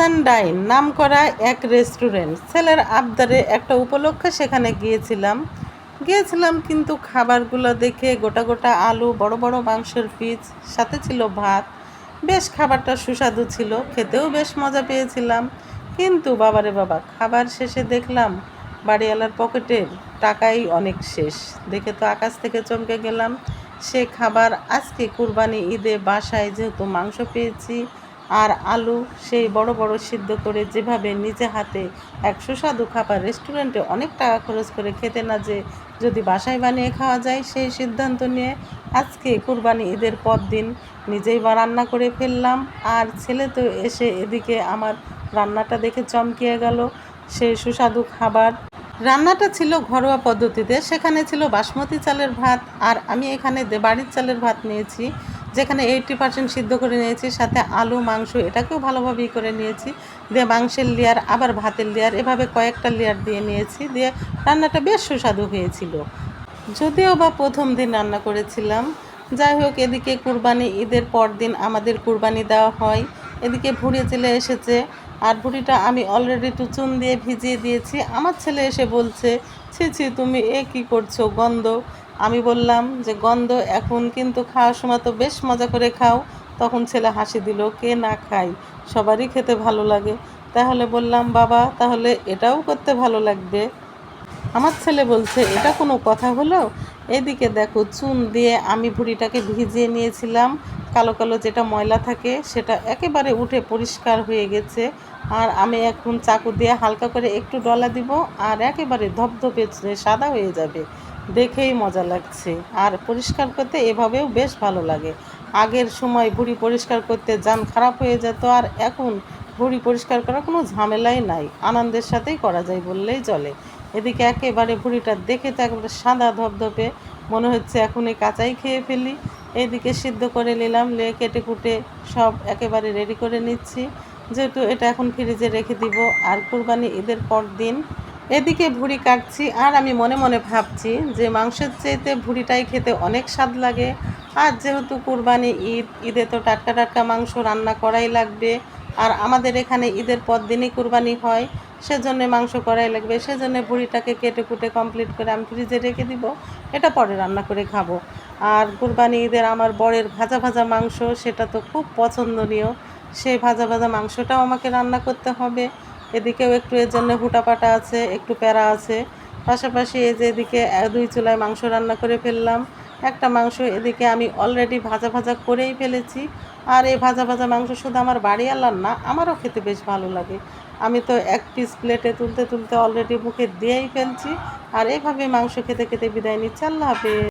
সুলতান ডাইন নাম করা এক রেস্টুরেন্ট। ছেলের আবদারে একটা উপলক্ষে সেখানে গিয়েছিলাম। গিয়েছিলাম কিন্তু খাবারগুলো দেখে গোটা গোটা আলু, বড় বড় মাংসের পিস সাথে ছিল ভাত। বেশ খাবারটা সুস্বাদু ছিল, খেতেও বেশ মজা পেয়েছিলাম। কিন্তু বাবারে বাবা, খাবার শেষে দেখলাম বাড়িওয়ালার পকেটের টাকাই অনেক শেষ। দেখে তো আকাশ থেকে চমকে গেলাম, সে খাবার আজকে কুরবানি ঈদে বাসায় যেহেতু মাংস পেয়েছি আর আলু, সেই বড় বড় সিদ্ধ করে যেভাবে নিজে হাতে এক সুস্বাদু খাবার রেস্টুরেন্টে অনেক টাকা খরচ করে খেতে না যে যদি বাসায় বানিয়ে খাওয়া যায়, সেই সিদ্ধান্ত নিয়ে আজকে কুরবানি ঈদের পর দিন নিজেই বা রান্না করে ফেললাম। আর ছেলে তো এসে এদিকে আমার রান্নাটা দেখে চমকিয়ে গেল। সেই সুস্বাদু খাবার। রান্নাটা ছিল ঘরোয়া পদ্ধতিতে। সেখানে ছিল বাসমতি চালের ভাত। আর আমি এখানে বাড়ির চালের ভাত নিয়েছি। যেখানে এইটটি পার্সেন্ট সিদ্ধ করে নিয়েছি, সাথে আলু, মাংস, এটাকেও ভালোভাবেই করে নিয়েছি। দিয়ে মাংসের লেয়ার আবার ভাতের লেয়ার এভাবে কয়েকটা লেয়ার দিয়ে নিয়েছি। দিয়ে রান্নাটা বেশ সুস্বাদু হয়েছিল। যদিও বা প্রথম দিন রান্না করেছিলাম, যাই হোক, এদিকে কুরবানি ঈদের পর দিন আমাদের কুরবানি দেওয়া হয়। এদিকে ভুড়ি চলে এসেছে। আর ভুড়িটা আমি অলরেডি একটু চুন দিয়ে ভিজিয়ে দিয়েছি। আমার ছেলে এসে বলছে, ছি ছি, তুমি এ কি করছ, গন্ধ? আমি বললাম যে, গন্ধ এখন কিন্তু খাওয়ার সময় তো বেশ মজা করে খাও। তখন ছেলে হাসি দিল, কে না খাই সবারই খেতে ভালো লাগে। তাহলে বললাম, বাবা, তাহলে এটাও করতে ভালো লাগবে। আমার ছেলে বলছে, এটা কোনো কথা হলো? এদিকে দেখো চুন দিয়ে আমি ভুড়িটাকে ভিজিয়ে নিয়েছিলাম। কালো কালো যেটা ময়লা থাকে সেটা একেবারে উঠে পরিষ্কার হয়ে গেছে। আর আমি এখন চাকু দিয়ে হালকা করে একটু ডলা দিব আর একেবারে ধপধপে সাদা হয়ে যাবে। দেখেই মজা লাগছে। আর পরিষ্কার করতে এভাবেও বেশ ভালো লাগে। আগের সময় ভুড়ি পরিষ্কার করতে যান খারাপ হয়ে যেত আর এখন ভুড়ি পরিষ্কার করার কোনো ঝামেলাই নাই। আনন্দের সাথেই করা যায় বললেই চলে। এদিকে একেবারে ভুড়িটা দেখে তো একেবারে সাদা ধপধপে মনে হচ্ছে এখন এই কাঁচাই খেয়ে ফেলি। এইদিকে সিদ্ধ করে নিলাম লে কেটে কুটে সব একেবারে রেডি করে নিচ্ছি। যেহেতু এটা এখন ফ্রিজে রেখে দিব, আর কুরবানি ঈদের পর দিন। এদিকে ভুড়ি কাটছি, আর আমি মনে মনে ভাবছি যে মাংসের চাইতে ভুড়িটাই খেতে অনেক স্বাদ লাগে। আর যেহেতু কুরবানি ঈদ, ঈদে তো টাটকা টাটকা মাংস রান্না করাই লাগবে। আর আমাদের এখানে ঈদের পর দিনই কুরবানি হয়, সেজন্য মাংস করাই লাগবে, সেজন্য ভুড়িটাকে কেটে কুটে কমপ্লিট করে আমি ফ্রিজে রেখে দিব, এটা পরে রান্না করে খাব। আর কুরবানি ঈদের আমার বরের ভাজা ভাজা মাংস, সেটা তো খুব পছন্দনীয়, সেই ভাজা ভাজা মাংসটাও আমাকে রান্না করতে হবে। এদিকেও একটু এর জন্য হুটাপাটা আছে, একটু প্যারা আছে, পাশাপাশি এই যে এদিকে দুই চুলায় মাংস রান্না করে ফেললাম। একটা মাংস এদিকে আমি অলরেডি ভাজা ভাজা করেই ফেলেছি। আর এই ভাজা ভাজা মাংস শুধু আমার বাড়ি আলার না, আমারও খেতে বেশ ভালো লাগে। আমি তো এক পিস প্লেটে তুলতে তুলতে অলরেডি মুখে দিয়েই ফেলছি। আর এভাবে মাংস খেতে খেতে বিদায় নিচ্ছি। আল্লাহ হাফেজ।